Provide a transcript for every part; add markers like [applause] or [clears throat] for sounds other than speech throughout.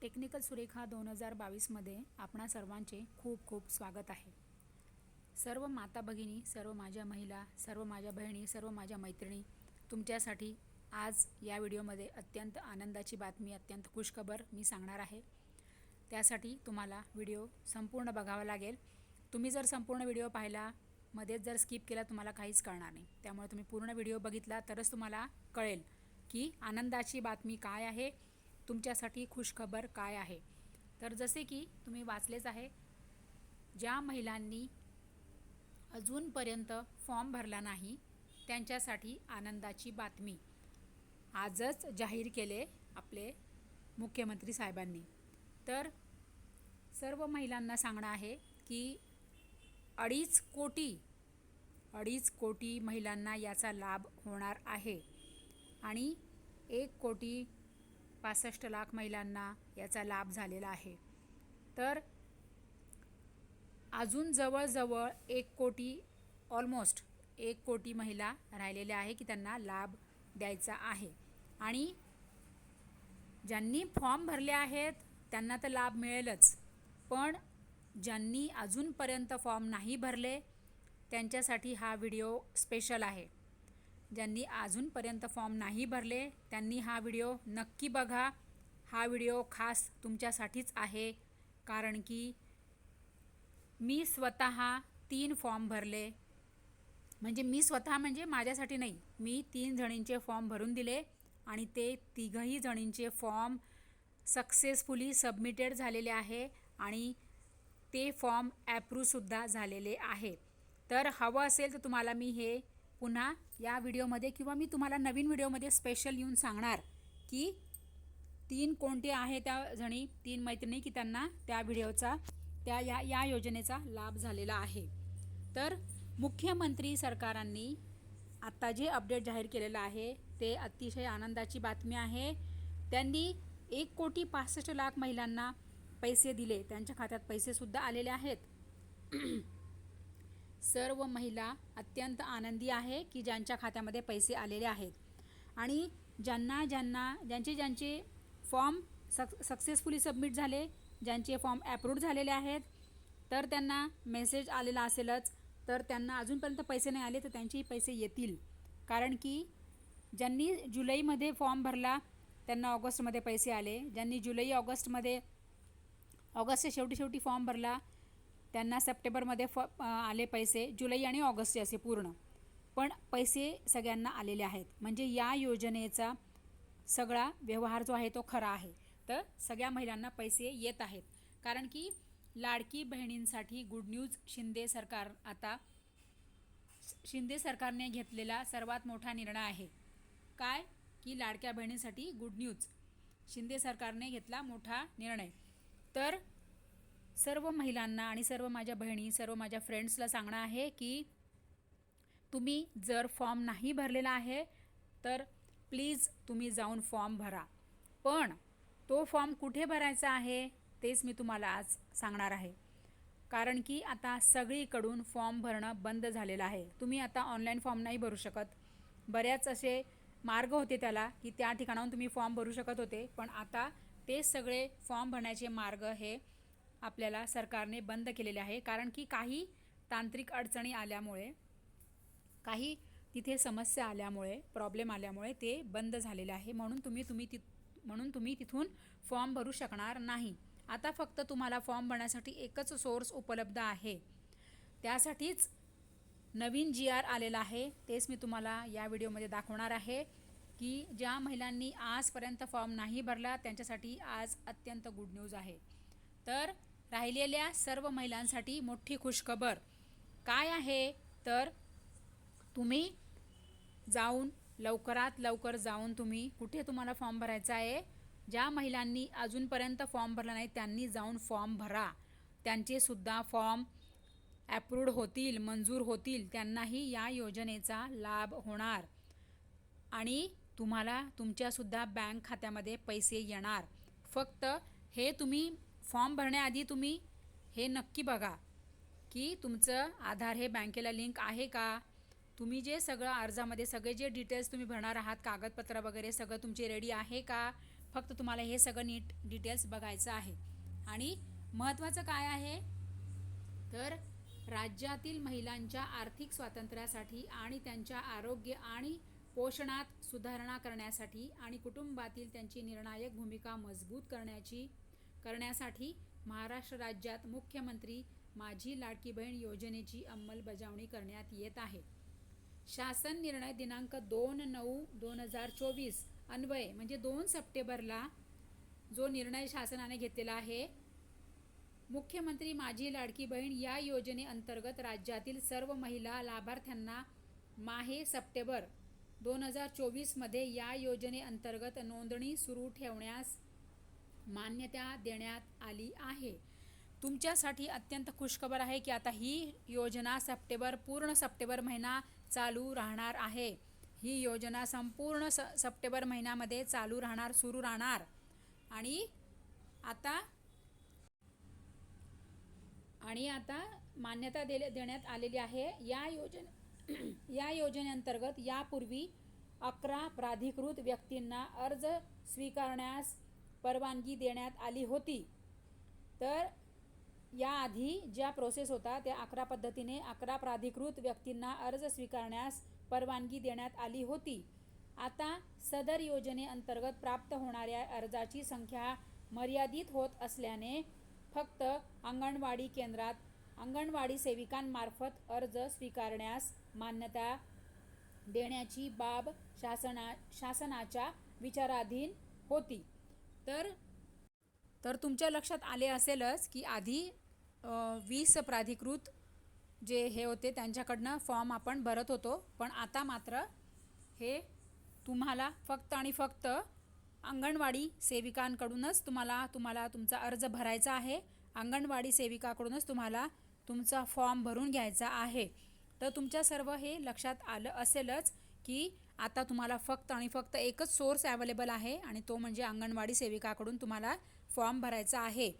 Technical Surekha दोन हजार बावीसमध्ये आपणा सर्वांचे खूप खूप स्वागत आहे. सर्व माता भगिनी सर्व माझ्या महिला सर्व माझ्या बहिणी सर्व माझ्या मैत्रिणी तुमच्यासाठी आज या व्हिडिओमध्ये अत्यंत आनंदाची बातमी अत्यंत खुशखबर मी सांगणार आहे. त्यासाठी तुम्हाला व्हिडिओ संपूर्ण बघावा लागेल. तुम्ही जर संपूर्ण व्हिडिओ पाहिला मध्येच जर स्किप केला तुम्हाला काहीच कळणार नाही. त्यामुळे तुम्ही पूर्ण व्हिडिओ बघितला तरच तुम्हाला कळेल की आनंदाची बातमी काय आहे तुमच्यासाठी खुशखबर काय आहे? तर जसे की तुम्ही वाचलेच आहे ज्या महिलांनी अजूनपर्यंत फॉर्म भरला नाही त्यांच्यासाठी आनंदाची बातमी आजच जाहीर केले आपले मुख्यमंत्री साहेबांनी. तर सर्व महिलांना सांगणं आहे की अडीच कोटी अडीच कोटी महिलांना याचा लाभ होणार आहे आणि एक कोटी पासष्ट लाख महिलांना याचा लाभ झालेला आहे. तर अजून जवळजवळ एक कोटी ऑलमोस्ट एक कोटी महिला राहिलेल्या आहे की त्यांना लाभ द्यायचा आहे. आणि ज्यांनी फॉर्म भरले आहेत त्यांना तर लाभ मिळेलच. पण ज्यांनी अजूनपर्यंत फॉर्म नाही भरले त्यांच्यासाठी हा व्हिडिओ स्पेशल आहे. ज्यांनी अजूनपर्यंत फॉर्म नाही भरले त्यांनी हा व्हिडिओ नक्की बघा. हा व्हिडिओ खास तुमच्यासाठीच आहे कारण की मी स्वतः तीन फॉर्म भरले. म्हणजे मी स्वतः म्हणजे माझ्यासाठी नाही मी तीन जणींचे फॉर्म भरून दिले आणि ते तिघही जणींचे फॉर्म सक्सेसफुली सबमिटेड झालेले आहे आणि ते फॉर्म ॲप्रूव्हसुद्धा झालेले आहे. तर हवं असेल तर तुम्हाला मी हे पुन्हा या व्हिडिओमध्ये किंवा मी तुम्हाला नवीन व्हिडिओमध्ये स्पेशल येऊन सांगणार की तीन कोणते आहे त्या जणी तीन मैत्रिणी की त्यांना त्या व्हिडिओचा त्या या या योजनेचा लाभ झालेला आहे. तर मुख्यमंत्री सरकारांनी आत्ता जे अपडेट जाहीर केलेलं आहे ते अतिशय आनंदाची बातमी आहे. त्यांनी एक कोटी पासष्ट लाख महिलांना पैसे दिले. त्यांच्या खात्यात पैसेसुद्धा आलेले आहेत. सर्व महिला अत्यंत आनंदी आहे की ज्यांच्या खात्यामध्ये पैसे आलेले आहेत. आणि ज्यांना ज्यांना ज्यांचे ज्यांचे फॉर्म सक् सक्सेसफुली सबमिट झाले ज्यांचे फॉर्म ॲप्रूव्ड झालेले आहेत तर त्यांना मेसेज आलेला असेलच तर त्यांना अजूनपर्यंत पैसे नाही आले तर त्यांचेही पैसे येतील. कारण की ज्यांनी जुलैमध्ये फॉर्म भरला त्यांना ऑगस्टमध्ये पैसे आले. ज्यांनी जुलै ऑगस्टमध्ये ऑगस्टच्या शेवटी शेवटी फॉर्म भरला त्यांना सप्टेंबरमध्ये फ आले पैसे जुलै आणि ऑगस्टचे असे पूर्ण. पण पैसे सगळ्यांना आलेले आहेत. म्हणजे या योजनेचा सगळा व्यवहार जो आहे तो खरा आहे. तर सगळ्या महिलांना पैसे येत आहेत. कारण की लाडकी बहिणींसाठी गुड न्यूज शिंदे सरकार आता शिंदे सरकारने घेतलेला सर्वात मोठा निर्णय आहे. काय? की लाडक्या बहिणींसाठी गुड न्यूज शिंदे सरकारने घेतला मोठा निर्णय. तर सर्व महिलांना आणि सर्व माझ्या बहिणी सर्व माझ्या फ्रेंड्सला सांगणं आहे की तुम्ही जर फॉर्म नाही भरलेला आहे तर प्लीज तुम्ही जाऊन फॉर्म भरा. पण तो फॉर्म कुठे भरायचा आहे तेच मी तुम्हाला आज सांगणार आहे. कारण की आता सगळीकडून फॉर्म भरणं बंद झालेलं आहे. तुम्ही आता ऑनलाईन फॉर्म नाही भरू शकत. बऱ्याच असे मार्ग होते त्याला की त्या ठिकाणाहून तुम्ही फॉर्म भरू शकत होते. पण आता ते सगळे फॉर्म भरण्याचे मार्ग हे आपल्याला सरकारने बंद केलेले आहे. कारण की काही तांत्रिक अडचणी आल्यामुळे काही तिथे समस्या आल्यामुळे प्रॉब्लेम आल्यामुळे ते बंद झालेले आहे. म्हणून तुम्ही तुम्ही ति म्हणून तुम्ही तिथून फॉर्म भरू शकणार नाही. आता फक्त तुम्हाला फॉर्म भरण्यासाठी एकच सोर्स उपलब्ध आहे. त्यासाठीच नवीन जी आर आलेला आहे. तेच मी तुम्हाला या व्हिडिओमध्ये दाखवणार आहे की ज्या महिलांनी आजपर्यंत फॉर्म नाही भरला त्यांच्यासाठी आज अत्यंत गुड न्यूज आहे. तर राहिलेल्या सर्व महिलांसाठी मोठी खुशखबर. काय आहे? तर तुम्ही जाऊन लवकरात लवकर जाऊन तुम्ही कुठे तुम्हाला फॉर्म भरायचा आहे? ज्या महिलांनी अजूनपर्यंत फॉर्म भरला नाही त्यांनी जाऊन फॉर्म भरा. त्यांचेसुद्धा फॉर्म ॲप्रूव्ड होतील मंजूर होतील. त्यांनाही या योजनेचा लाभ होणार. आणि तुम्हाला तुमच्यासुद्धा बँक खात्यामध्ये पैसे येणार. फक्त हे तुम्ही फॉर्म भरण्याआधी तुम्ही हे नक्की बघा की तुमचं आधार हे बँकेला लिंक आहे का? तुम्ही जे सगळं अर्जामध्ये सगळे जे डिटेल्स तुम्ही भरणार आहात कागदपत्र वगैरे सगळं तुमचे रेडी आहे का? फक्त तुम्हाला हे सगळं नीट डिटेल्स बघायचं आहे. आणि महत्त्वाचं काय आहे? तर राज्यातील महिलांच्या आर्थिक स्वातंत्र्यासाठी आणि त्यांच्या आरोग्य आणि पोषणात सुधारणा करण्यासाठी आणि कुटुंबातील त्यांची निर्णायक भूमिका मजबूत करण्याची करण्यासाठी महाराष्ट्र राज्यात मुख्यमंत्री माझी लाडकी बहीण योजनेची अंमलबजावणी करण्यात येत आहे. शासन निर्णय दिनांक दोन नऊ दोन हजार चोवीस अन्वये म्हणजे दोन सप्टेंबरला जो निर्णय शासनाने घेतलेला आहे मुख्यमंत्री माझी लाडकी बहीण या योजनेअंतर्गत राज्यातील सर्व महिला लाभार्थ्यांना माहे सप्टेंबर दोन हजार चोवीसमध्ये या योजनेअंतर्गत नोंदणी सुरू ठेवण्यास मान्यता देण्यात आली आहे. तुमच्यासाठी अत्यंत खुशखबर आहे की आता ही योजना सप्टेंबर पूर्ण सप्टेंबर महिना चालू राहणार आहे. ही योजना संपूर्ण स सप्टेंबर महिन्यामध्ये चालू राहणार सुरू राहणार. आणि आता आणि आता मान्यता दिले देण्यात आलेली आहे. या योजने [clears throat] या योजनेअंतर्गत यापूर्वी अकरा प्राधिकृत व्यक्तींना अर्ज स्वीकारण्यास परवानगी देण्यात आली होती. तर याआधी ज्या प्रोसेस होता त्या अकरा पद्धतीने अकरा प्राधिकृत व्यक्तींना अर्ज स्वीकारण्यास परवानगी देण्यात आली होती. आता सदर योजनेअंतर्गत प्राप्त होणाऱ्या अर्जाची संख्या मर्यादित होत असल्याने फक्त अंगणवाडी केंद्रात अंगणवाडी सेविकांमार्फत अर्ज स्वीकारण्यास मान्यता देण्याची बाब शासना शासनाच्या विचाराधीन होती. तर तर तुमच्या लक्षात आले असेलच की आधी वीस प्राधिकृत जे हे होते त्यांच्याकडनं फॉर्म आपण भरत होतो. पण आता मात्र हे तुम्हाला फक्त आणि फक्त अंगणवाडी सेविकांकडूनच तुम्हाला तुम्हाला तुमचा अर्ज भरायचा आहे. अंगणवाडी सेविकाकडूनच तुम्हाला तुमचा फॉर्म भरून घ्यायचा आहे. तर तुमच्या सर्व हे लक्षात आलं असेलच की आता तुम्हाला फक्त आणि फक्त एकच सोर्स अवेलेबल आहे आणि तो म्हणजे अंगणवाडी सेविकाकडून तुम्हाला फॉर्म भरायचा आहे.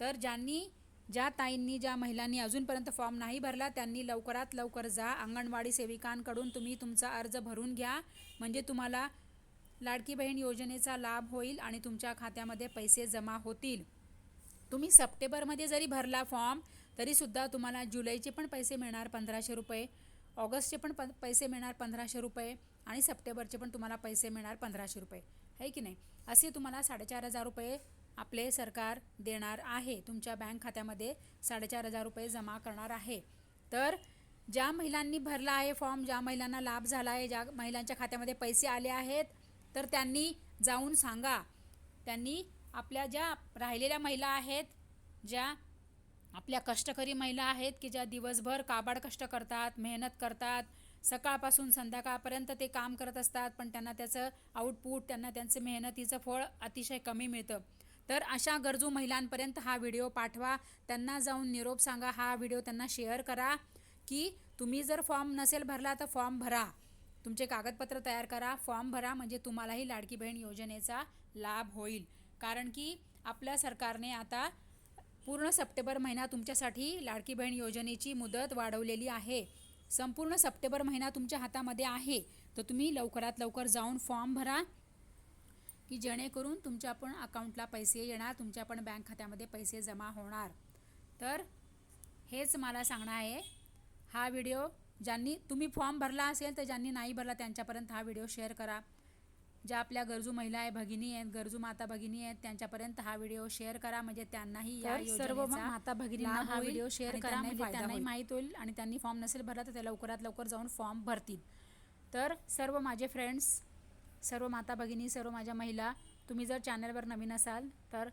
तर ज्यांनी ज्या ताईंनी ज्या महिलांनी अजूनपर्यंत फॉर्म नाही भरला त्यांनी लवकरात लवकर जा. अंगणवाडी सेविकांकडून तुम्ही तुमचा अर्ज भरून घ्या. म्हणजे तुम्हाला लाडकी बहीण योजनेचा लाभ होईल आणि तुमच्या खात्यामध्ये पैसे जमा होतील. तुम्ही सप्टेंबरमध्ये जरी भरला फॉर्म तरीसुद्धा तुम्हाला जुलैचे पण पैसे मिळणार पंधराशे रुपये. ऑगस्टचे पण प पैसे मिळणार पंधराशे रुपये आणि सप्टेंबरचे पण तुम्हाला पैसे मिळणार पंधराशे रुपये. आहे की नाही? असे तुम्हाला साडेचार हजार रुपये आपले सरकार देणार आहे. तुमच्या बँक खात्यामध्ये साडेचार हजार रुपये जमा करणार आहे. तर ज्या महिलांनी भरला आहे फॉर्म ज्या महिलांना लाभ झाला आहे ज्या महिलांच्या खात्यामध्ये पैसे आले आहेत तर त्यांनी जाऊन सांगा. त्यांनी आपल्या ज्या राहिलेल्या महिला आहेत ज्या आपल्या कष्टकरी महिला आहेत की ज्या दिवसभर काबाड कष्ट करतात मेहनत करतात सकाळपासून संध्याकाळपर्यंत ते काम करत असतात पण त्यांना त्याचं आउटपुट त्यांना त्यांचं मेहनतीचं फळ अतिशय कमी मिळतं. तर अशा गरजू महिलांपर्यंत हा व्हिडिओ पाठवा. त्यांना जाऊन निरोप सांगा हा व्हिडिओ त्यांना शेअर करा की तुम्ही जर फॉर्म नसेल भरला तर फॉर्म भरा. तुमचे कागदपत्र तयार करा फॉर्म भरा म्हणजे तुम्हालाही लाडकी बहीण योजनेचा लाभ होईल. कारण की आपल्या सरकारने आता पूर्ण सप्टेंबर महिना तुमच्यासाठी लाडकी बहीण योजनेची मुदत वाढवलेली आहे. संपूर्ण सप्टेंबर महिना तुमच्या हातामध्ये आहे. तर तुम्ही लवकरात लवकर जाऊन फॉर्म भरा की जेणेकरून तुमच्या पण अकाउंटला पैसे येणार तुमच्या पण बँक खात्यामध्ये पैसे जमा होणार. तर हेच मला सांगणं आहे. हा व्हिडिओ ज्यांनी तुम्ही फॉर्म भरला असेल तर ज्यांनी नाही भरला त्यांच्यापर्यंत हा व्हिडिओ शेअर करा. ज्या आपल्या गरजू महिला आहे भगिनी आहेत गरजू माता भगिनी आहेत त्यांच्यापर्यंत हा व्हिडिओ शेअर करा. म्हणजे त्यांनाही या सर्व माता भगिनींना लाभ हा व्हिडिओ शेअर करा म्हणजे त्यांनाही. माहीत होईल आणि त्यांनी फॉर्म नसेल भरला तर ते लवकरात लवकर जाऊन फॉर्म भरतील. तर सर्व माझे फ्रेंड्स सर्व माता भगिनी सर्व माझ्या महिला तुम्ही जर चॅनलवर नवीन असाल तर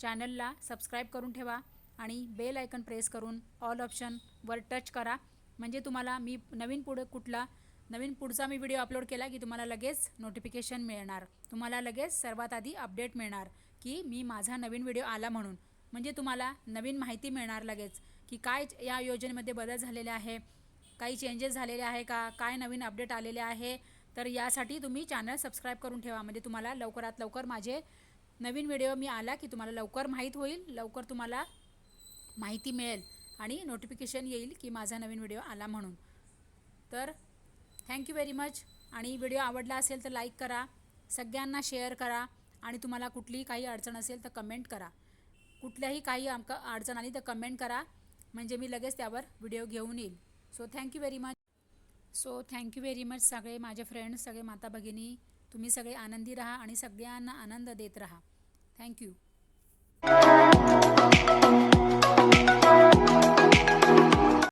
चॅनलला सबस्क्राईब करून ठेवा आणि बेल आयकन प्रेस करून ऑल ऑप्शनवर टच करा. म्हणजे तुम्हाला मी नवीन पुढे कुठला नवीन पुढचा मी व्हिडिओ अपलोड केला की तुम्हाला लगेच नोटिफिकेशन मिळणार. तुम्हाला लगेच सर्वात आधी अपडेट मिळणार की मी माझा नवीन व्हिडिओ आला म्हणून. म्हणजे तुम्हाला नवीन माहिती मिळणार लगेच की काय या योजनेमध्ये बदल झालेले आहे काही चेंजेस झालेले आहे का काय नवीन अपडेट आलेले आहे. तर यासाठी तुम्ही चॅनल सबस्क्राईब करून ठेवा. म्हणजे तुम्हाला लवकरात लवकर माझे नवीन व्हिडिओ मी आला की तुम्हाला लवकर माहीत होईल लवकर तुम्हाला माहिती मिळेल आणि नोटिफिकेशन येईल की माझा नवीन व्हिडिओ आला म्हणून. तर थँक्यू व्हेरी मच आणि व्हिडिओ आवडला असेल तर लाईक करा. सगळ्यांना शेअर करा. आणि तुम्हाला कुठलीही काही अडचण असेल तर कमेंट करा. कुठल्याही काही आमक अडचण आली तर कमेंट करा. म्हणजे मी लगेच त्यावर व्हिडिओ घेऊन येईल. So thank you very much so thank you very much सगळे माझे फ्रेंड्स सगळे माता भगिनी. तुम्ही सगळे आनंदी राहा आणि सगळ्यांना आनंद देत राहा. थँक्यू